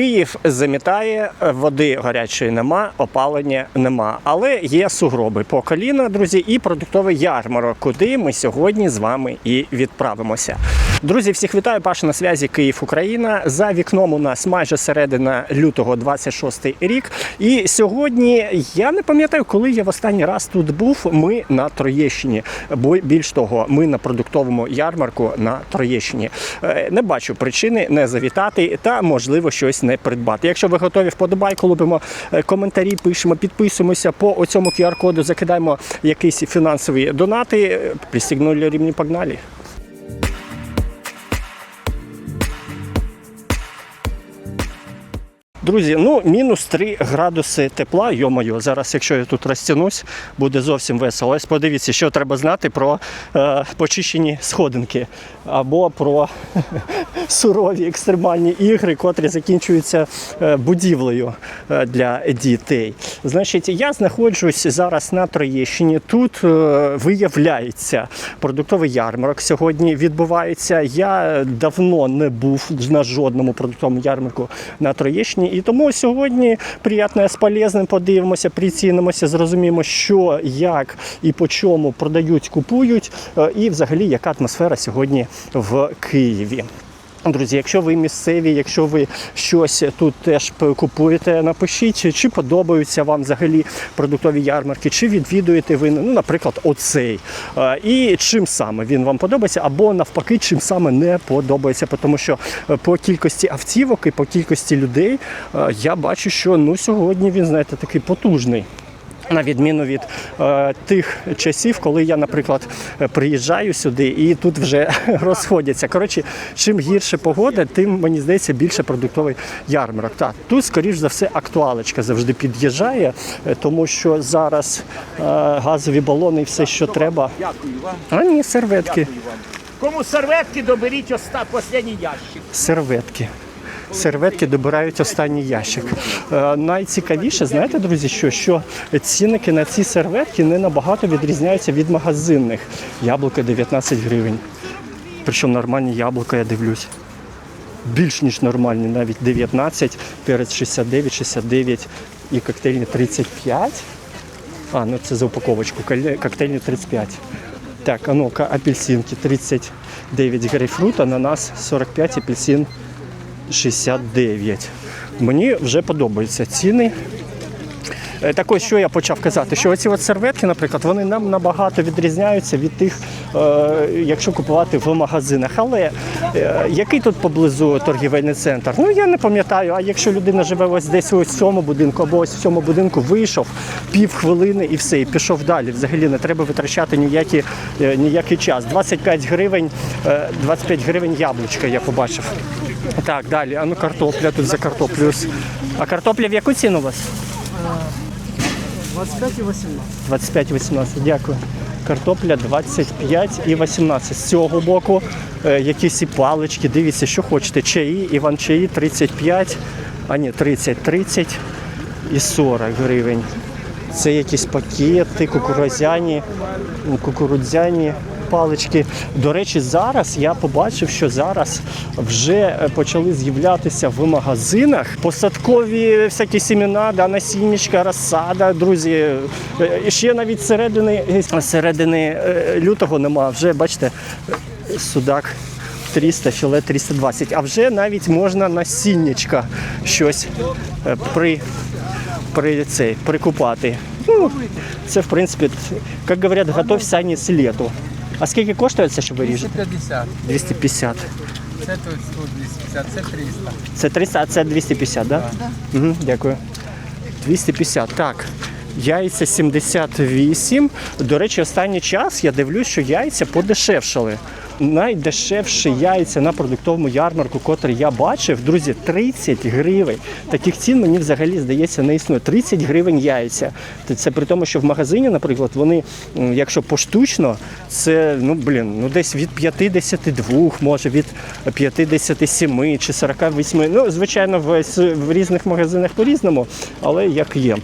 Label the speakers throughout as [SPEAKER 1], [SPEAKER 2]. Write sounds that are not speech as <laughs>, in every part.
[SPEAKER 1] Київ замітає, води гарячої нема, опалення нема. Але є сугроби по коліна, друзі, і продуктовий ярмарок, куди ми сьогодні з вами і відправимося. Друзі, всіх вітаю. Паша на зв'язі Київ, Україна. За вікном у нас майже середина лютого, 26 рік. І сьогодні я не пам'ятаю, коли я в останній раз тут був. Ми на Троєщині. Бо більш того, ми на продуктовому ярмарку на Троєщині. Е, Не бачу причини не завітати та можливо щось не придбати. Якщо ви готові вподобайку, лупимо е, коментарі, пишемо, підписуємося по оцьому QR-коду, закидаємо якісь фінансові донати. Пристігнули рівні погнали. Друзі, ну мінус 3 градуси тепла. Йо-моє, зараз, якщо я тут розтянусь, буде зовсім весело. Ось подивіться, що треба знати про е, почищені сходинки або про <laughs> сурові екстремальні ігри, котрі закінчуються е, будівлею е, для дітей. Значить, я знаходжусь зараз на Троєщині. Тут е, виявляється продуктовий ярмарок сьогодні відбувається. Я давно не був на жодному продуктовому ярмарку на Троєщині. І тому сьогодні приємно з полезним подивимося, прицінимося, зрозуміємо, що, як і по чому продають, купують, е, і взагалі яка атмосфера сьогодні в Києві. Друзі, якщо ви місцеві, якщо ви щось тут теж купуєте, напишіть, чи- подобаються вам взагалі продуктові ярмарки, чи відвідуєте ви, ну, наприклад, оцей. І чим саме він вам подобається, або навпаки, чим саме не подобається. Тому що е, по кількості автівок і по кількості людей е, я бачу, що ну сьогодні він, знаєте, такий потужний. На відміну від е, тих часів, коли я, наприклад, е, приїжджаю сюди і тут вже <laughs> розходяться. Коротше, чим гірше погода, тим мені здається більше продуктовий ярмарок. Так, тут, скоріш за все, актуалочка завжди під'їжджає, е, тому що зараз е, газові балони і все, що треба. А ні, серветки.
[SPEAKER 2] Кому серветки, доберіть останній ящик.
[SPEAKER 1] Серветки. Серветки добирають останній ящик. Е, найцікавіше, знаєте, друзі, що, що цінники на ці серветки не набагато відрізняються від магазинних. Яблука 19 гривень. Причому нормальні яблука, я дивлюсь. Більш ніж нормальні, навіть 19, перець 69, 69 і коктейльні 35. А, ну це за упаковочку. Коктейльні 35. Так, а ну-ка, апельсинки 39 грейпфрут, ананас 45, апельсин 69. Мені вже подобаються ціни. Е, Так ось, що я почав казати, що оці от серветки, наприклад, вони нам набагато відрізняються від тих, е, якщо купувати в магазинах. Але е, який тут поблизу торгівельний центр? Ну я не пам'ятаю. А якщо людина живе ось десь ось в цьому будинку або ось в цьому будинку, вийшов пів хвилини і все, і пішов далі. Взагалі не треба витрачати ніякі, ніякий час. 25 гривень, е, 25 гривень яблучка я побачив. Так, далі. А ну картопля тут за картоплю. А картопля в яку ціну у вас?
[SPEAKER 3] 25 і 18.
[SPEAKER 1] 25-18, дякую. Картопля 25 і 18. З цього боку е, якісь і палички, дивіться, що хочете. Чаї, Іван чаї 35, а ні, 30, 30 і 40 гривень. Це якісь пакети, кукурудзяні, кукурудзяні палички. До речі, зараз я побачив, що зараз вже е, почали з'являтися в магазинах посадкові всякі семена, да, насіннячка, розсада, друзі. Е, ще навіть середини, середини е, лютого нема. Вже бачите, е, судак 300, філе 320. А вже навіть можна насіннячка щось е, при, при цей, прикупати. Ну, це в принципі, як говорять, готовься не з літу. А скільки коштує це, що ви ріжете?
[SPEAKER 3] 250.
[SPEAKER 1] 250.
[SPEAKER 3] Це тут 250, це 300.
[SPEAKER 1] Це 300, а це 250, так? Да? Угу, дякую. 250. Так. Яйця 78. До речі, останній час я дивлюсь, що яйця подешевшали. Найдешевші яйця на продуктовому ярмарку, котрий я бачив, друзі, 30 гривень. Таких цін мені взагалі здається не існує. 30 гривень яйця. Це- при тому, що в магазині, наприклад, вони, якщо поштучно, це ну блін, ну десь від 52, може від 57 чи 48. Ну, звичайно, в, в різних магазинах по-різному, але як є.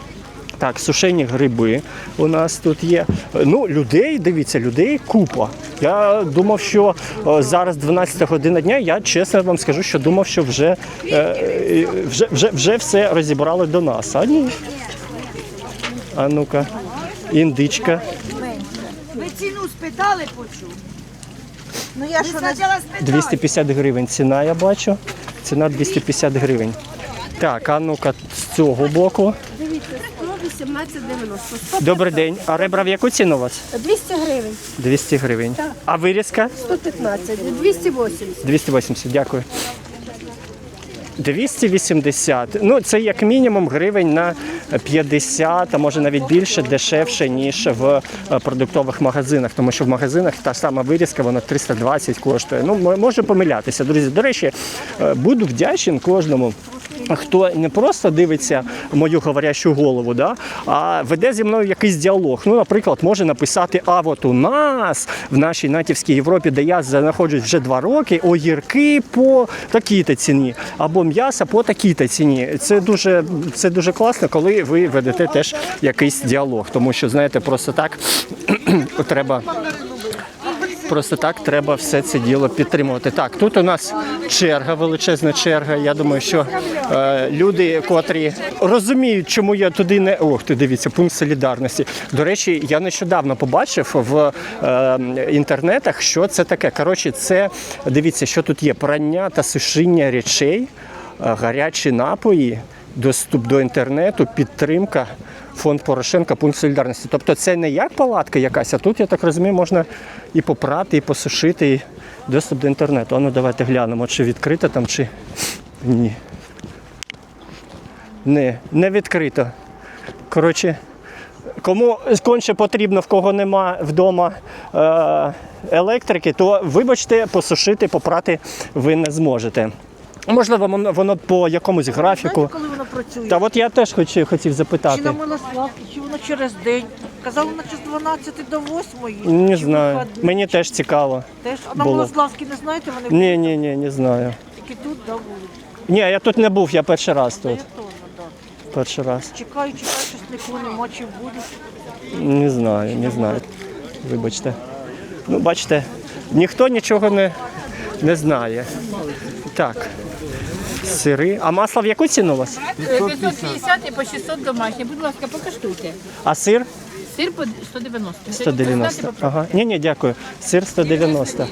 [SPEAKER 1] Так, сушені гриби у нас тут є. Ну, людей, дивіться, людей купа. Я думав, що е, зараз 12 година дня. Я чесно вам скажу, що думав, що вже, е, вже, вже, вже все розібрали до нас. А ні. А ну-ка, індичка.
[SPEAKER 4] Ви ціну спитали, почув. Ну я що не
[SPEAKER 1] 250 гривень ціна, я бачу. Ціна 250 гривень. Так, а ну-ка з цього боку.
[SPEAKER 5] Дивіться, 118,90.
[SPEAKER 1] Добрий день. А ребра в яку ціну у вас?
[SPEAKER 5] 200 гривень,
[SPEAKER 1] 200 гривень. А вирізка?
[SPEAKER 5] 115, 280.
[SPEAKER 1] 280, дякую. 280. Ну, це як мінімум гривень на 50, а може навіть більше дешевше, ніж в е, продуктових магазинах. Тому що в магазинах та сама вирізка, вона 320 коштує. Ну, можу помилятися. Друзі, до речі, е, буду вдячний кожному. Хто не просто дивиться мою говорящу голову, да, а веде зі мною якийсь діалог. Ну, наприклад, може написати: а от у нас в нашій натівській Європі, де я знаходжусь вже два роки, огірки по такій-то ціні, або м'ясо по такій-то ціні. Це дуже, це дуже класно, коли ви ведете теж якийсь діалог, тому що знаєте, просто так <clears throat> треба. Просто так треба все це діло підтримувати. Так, тут у нас черга, величезна черга. Я думаю, що е, люди, котрі розуміють, чому я туди не ох, ти дивіться, пункт солідарності. До речі, я нещодавно побачив в е, інтернетах, що це таке. Коротше, це дивіться, що тут є: прання та сушіння речей, е, гарячі напої, доступ до інтернету, підтримка. Фонд Порошенка, пункт солідарності. Тобто це не як палатка якась, а тут, я так розумію, можна і попрати, і посушити, і доступ до інтернету. А ну давайте глянемо, чи відкрито там, чи ні. Не, не відкрито. Коротше, кому конче потрібно, в кого нема вдома е, електрики, то вибачте, посушити, попрати ви не зможете. Можливо, воно, воно по якомусь графіку.
[SPEAKER 6] коли воно працює?
[SPEAKER 1] Та от я теж хотів, хотів запитати.
[SPEAKER 6] Чи на Милославці, чи воно через день? Казали, наче з 12 до 8.
[SPEAKER 1] Не
[SPEAKER 6] чи
[SPEAKER 1] знаю.
[SPEAKER 6] вихідні.
[SPEAKER 1] Мені теж цікаво.
[SPEAKER 6] Теж? А на
[SPEAKER 1] було.
[SPEAKER 6] Милославській не знаєте, вони
[SPEAKER 1] Ні, ні, ні, не знаю.
[SPEAKER 6] тільки тут, да, були.
[SPEAKER 1] Ні, я тут не був, я перший раз
[SPEAKER 6] Я
[SPEAKER 1] тут.
[SPEAKER 6] теж, да.
[SPEAKER 1] Перший раз.
[SPEAKER 6] Чекаю, чекаю, щось нікого нема, чи буде.
[SPEAKER 1] Не знаю, не знаю. Вибачте. Ну, бачите, ніхто нічого не, не знає. Так. Сири. А масло в яку ціну у вас?
[SPEAKER 7] 550 і по 600 домашні. Будь ласка, покаштуйте.
[SPEAKER 1] А сир?
[SPEAKER 7] Сир по 190.
[SPEAKER 1] 190. Ага. Ні, ні, дякую. Сир 190.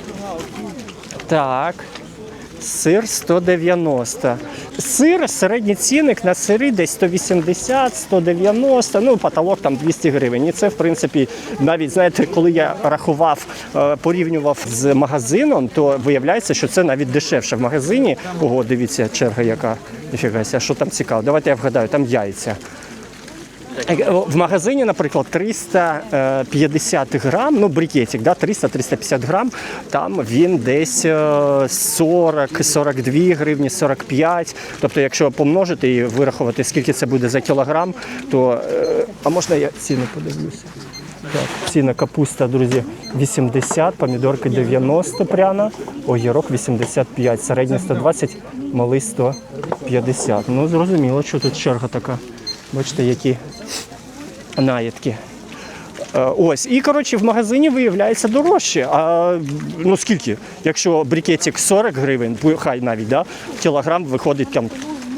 [SPEAKER 1] Так. Сир 190. Сир, середній цінник на сири десь 180, 190, ну потолок там 200 гривень. І це, в принципі, навіть знаєте, коли я рахував, е, порівнював з магазином, то виявляється, що це навіть дешевше в магазині. Ого, дивіться, черга яка. Ніфіга, що там цікаво. Давайте я вгадаю, там яйця. Е, В магазині, наприклад, 350 грам, ну брикетик, да, 300-350 грам, там він десь е, 40, 42 гривні, 45. Тобто, якщо помножити і вирахувати, скільки це буде за кілограм, то е, а можна я ціну подивлюся? Так, ціна капуста, друзі, 80, помідорки 90 пряна, огірок 85, середня 120, малий 150. Ну, зрозуміло, що тут черга така. Бачите, які наїдки. Е, Ось, і коротше, в магазині виявляється дорожче. А ну скільки? Якщо брикетик 40 гривень, хай навіть, да, кілограм виходить там,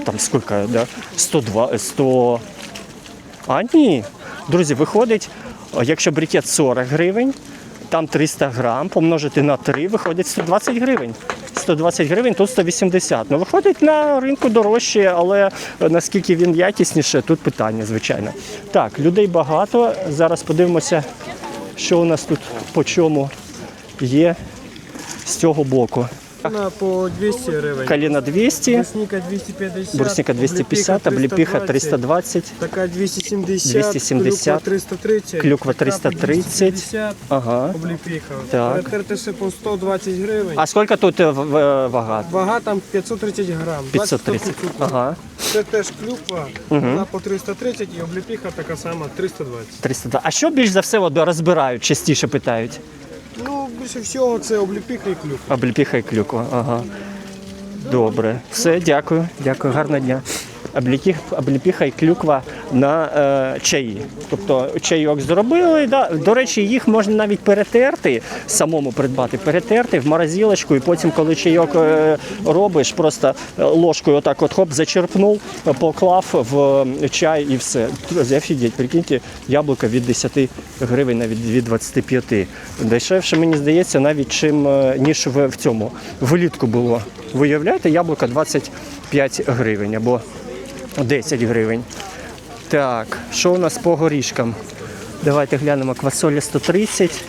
[SPEAKER 1] там скільки, да, 102, 100. А ні. Друзі, виходить, е, якщо брикет 40 гривень, там 300 грам, помножити на 3, виходить 120 гривень. 120 гривень, тут 180. Ну, виходить на ринку дорожче, але наскільки він якісніше, тут питання, звичайно. Так, людей багато. Зараз подивимося, що у нас тут по чому є з цього боку.
[SPEAKER 3] Вона по 200 гривень.
[SPEAKER 1] Каліна 200,
[SPEAKER 3] Брусника 250.
[SPEAKER 1] бурсніка 250, обліпіха 320,
[SPEAKER 3] Така 270.
[SPEAKER 1] 270,
[SPEAKER 3] Клюква 330.
[SPEAKER 1] клюква 330.
[SPEAKER 3] 250,
[SPEAKER 1] ага.
[SPEAKER 3] Обліпіха.
[SPEAKER 1] Так.
[SPEAKER 3] Перетерти по 120 гривень.
[SPEAKER 1] А скільки тут е, в- в- вага?
[SPEAKER 3] Вага там 530 грам.
[SPEAKER 1] 530.
[SPEAKER 3] 20
[SPEAKER 1] Ага.
[SPEAKER 3] Це теж клюква. Вона по 330 і обліпіха така сама 320.
[SPEAKER 1] 302. А що більш за все от, розбирають, частіше питають?
[SPEAKER 3] Більше всього це обліпіха і клюква.
[SPEAKER 1] Обліпіха і клюква. Ага. Добре. Все, дякую. Дякую, гарного дня. Обліпіх, обліпіха і клюква на е, чаї. Тобто чайок зробили. Да. До речі, їх можна навіть перетерти, самому придбати, перетерти в морозилочку, і потім, коли чайок е, робиш, просто е, ложкою отак от хоп, зачерпнув, поклав в е, чай і все. Друзі, офігеть, прикиньте, яблука від 10 гривень, навіть від 25. Дешевше, мені здається, навіть чим е, ніж в, в цьому влітку було. Виявляєте, яблука 25 гривень або 10 гривень. Так, що у нас по горішкам? Давайте глянемо. Квасоля 130.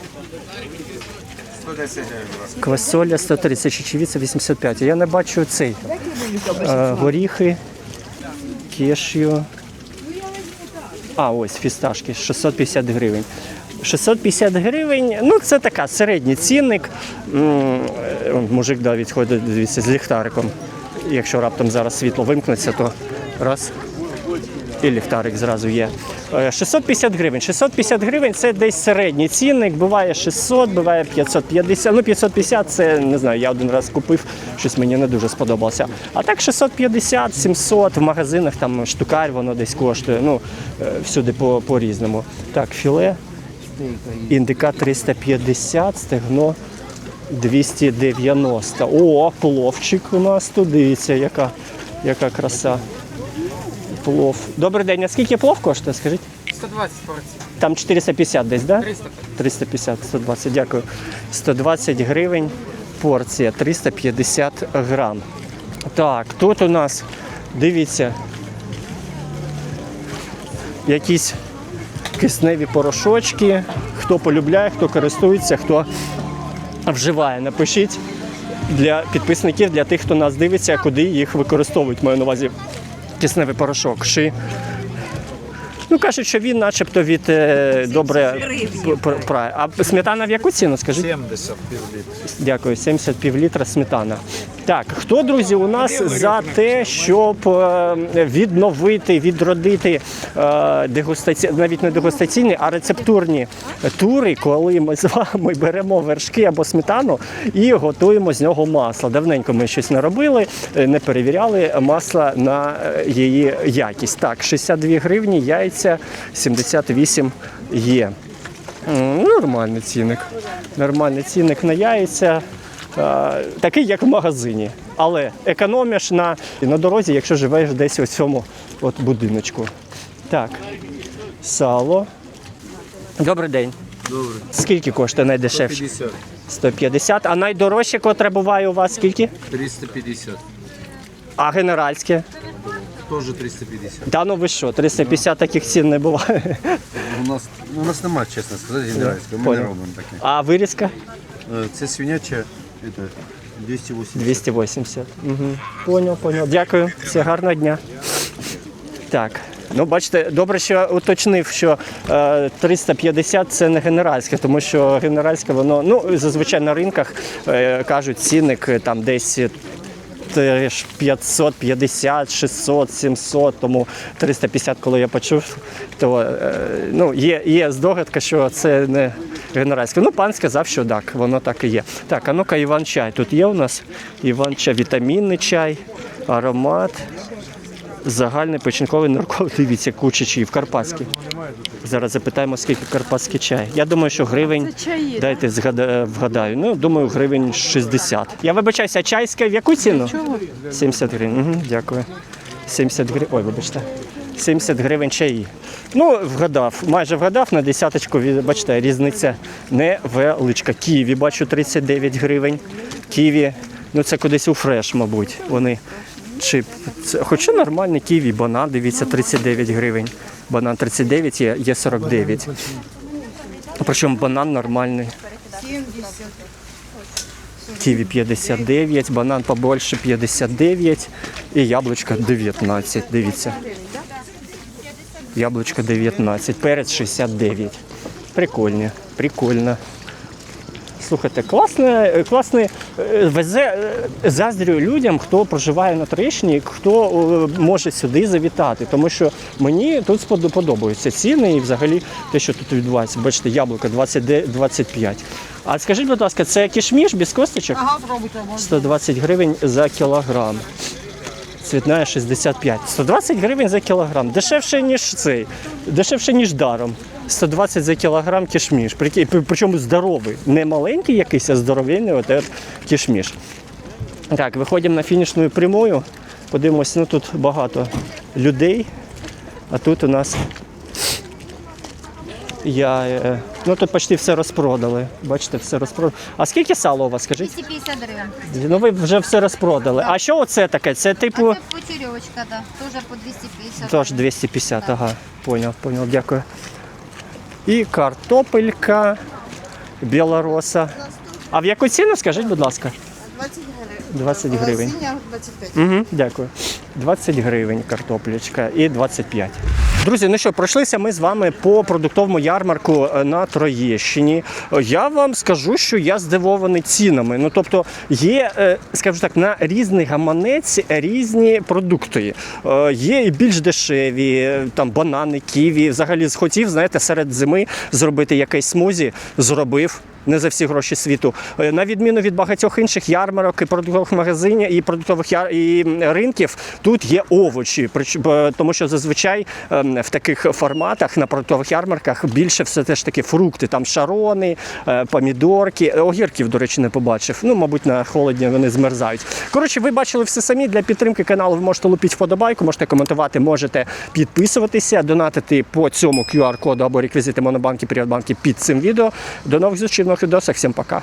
[SPEAKER 1] Квасоля 130, чечевіця 85. Я не бачу цей. Е, горіхи, кешю. А, ось фісташки, 650 гривень. 650 гривень, ну це така середній цінник. Е, Мужик да, відходить дивіться, з ліхтариком. Якщо раптом зараз світло вимкнеться, то раз. І ліхтарик зразу є. Е, 650 гривень. 650 гривень це десь середній цінник. Буває 600, буває 550. Ну 550 це не знаю, я один раз купив, щось мені не дуже сподобалося. А так 650, 700 в магазинах там штукарь воно десь коштує. Ну е, всюди по, по-різному. Так, філе. Індика 350, стегно 290. О, пловчик у нас тут. Дивіться, яка, яка краса. Плов. Добрий день, а скільки плов коштує, скажіть?
[SPEAKER 8] 120 порцій.
[SPEAKER 1] Там 450 десь, да?
[SPEAKER 8] 300.
[SPEAKER 1] 350, 120, дякую. 120 гривень порція, 350 грам. Так, тут у нас, дивіться, якісь кисневі порошочки. Хто полюбляє, хто користується, хто вживає. Напишіть для підписників, для тих, хто нас дивиться, куди їх використовують. Маю на увазі кисневий порошок. Ши. Ну, кажуть, що він начебто від е, добре А сметана в яку ціну, скажіть?
[SPEAKER 3] 70 півлітра.
[SPEAKER 1] Дякую, 70 півлітра сметана. Так, хто, друзі, у нас за те, щоб е, відновити, відродити е, дегустаці... навіть не дегустаційні, а рецептурні тури, коли ми з вами беремо вершки або сметану і готуємо з нього масло. Давненько ми щось не робили, не перевіряли масло на її якість. Так, 62 гривні, яйця 78 є. Нормальний цінник. Нормальний цінник на яйця. Такий, як в магазині. Але економиш на, на дорозі, якщо живеш десь у цьому от будиночку. Так, сало. Добрий день.
[SPEAKER 3] Добре.
[SPEAKER 1] Скільки коштує найдешевше?
[SPEAKER 3] 50.
[SPEAKER 1] 150. А найдорожче, котре буває у вас скільки?
[SPEAKER 3] 350.
[SPEAKER 1] А генеральське?
[SPEAKER 3] Теж 350.
[SPEAKER 1] Та ну ви що, 350 таких цін не буває.
[SPEAKER 9] У нас, у нас нема, чесно сказати, генеральського. Ми
[SPEAKER 1] Понял.
[SPEAKER 9] не робимо таке.
[SPEAKER 1] А вирізка?
[SPEAKER 9] Е, Це свиняча это, 280.
[SPEAKER 1] 280. Угу. Поняв, поняв. Дякую. Все гарного дня. Так. Ну, бачите, добре, що уточнив, що е, 350 це не генеральське, тому що генеральське воно, ну, зазвичай на ринках е, кажуть, цінник е, там десь 550, 600, 700, тому 350, коли я почув, то е, ну, є, є здогадка, що це не генеральське. Ну, пан сказав, що так, воно так і є. Так, а ну-ка, Іван чай. Тут є у нас Іван чай, вітамінний чай, аромат. Загальний печінковий нирковий, дивіться, куча чаїв, карпатський. Зараз запитаємо, скільки карпатський чай. Я думаю, що гривень, дайте вгадаю, ну, думаю, гривень 60. Я вибачаюся, чайська в яку ціну? 70 гривень, угу, дякую. 70 гривень, ой, вибачте. 70 гривень чаї. Ну, вгадав, майже вгадав на десяточку, бачите, різниця невеличка. Ківі, бачу, 39 гривень. Ківі, ну це кудись у фреш, мабуть. Вони чи це, хоча нормальний ківі, банан, дивіться, 39 гривень. Банан 39, є, є 49. Причому банан нормальний. Ківі 59, банан побольше 59 і яблучко 19. Дивіться. Яблучко 19, перець 69. Прикольні, прикольно. Слухайте, класне, класне е, везе е, заздрю людям, хто проживає на Троєщині, хто е, може сюди завітати. Тому що мені тут подобаються ціни і взагалі те, що тут відбувається. Бачите, яблуко 20, 25. А скажіть, будь ласка, це кішміш без косточок?
[SPEAKER 6] Ага, пробуйте.
[SPEAKER 1] 120 гривень за кілограм. Цвітна 65. 120 гривень за кілограм. Дешевше, ніж цей. Дешевше, ніж даром. 120 за кілограм кішміш. Причому здоровий. Не маленький якийсь, а здоровенний от кішміш. Так, виходимо на фінішну прямую. Подивимось, ну тут багато людей. А тут у нас я. Ну тут почти все розпродали. Бачите, все розпродали. А скільки сало у вас, скажіть?
[SPEAKER 8] 250 гривень.
[SPEAKER 1] Ну ви вже все розпродали. А що оце таке? Це типу.
[SPEAKER 8] А це почерьовочка, да. Тоже по 250.
[SPEAKER 1] Тож 250, ага. Поняв, поняв, дякую. І картопелька білороса. А в яку ціну, скажіть, будь ласка?
[SPEAKER 6] 20 гривень.
[SPEAKER 1] 20 гривень.
[SPEAKER 6] Синя 25.
[SPEAKER 1] Угу, дякую. 20 гривень картоплячка і 25. Друзі, ну що, пройшлися ми з вами по продуктовому ярмарку е, на Троєщині. Я вам скажу, що я здивований цінами. Ну тобто є, е, скажімо так, на різний гаманець різні продукти. Е, Є і більш дешеві, там банани, ківі. Взагалі схотів, знаєте, серед зими зробити якийсь смузі, зробив. Не за всі гроші світу. Е, На відміну від багатьох інших ярмарок і продуктових магазинів і продуктових яр... і ринків, тут є овочі. Тому що зазвичай ем, в таких форматах на продуктових ярмарках більше все теж таки фрукти, там шарони, е, помідорки. Е, Огірків, до речі, не побачив. Ну, мабуть, на холодні вони змерзають. Коротше, ви бачили все самі. Для підтримки каналу ви можете лупити вподобайку, можете коментувати, можете підписуватися, донатити по цьому QR-коду або реквізити Монобанки, Приватбанки під цим відео. До нових зустрічей в нових відосах. Всім пока.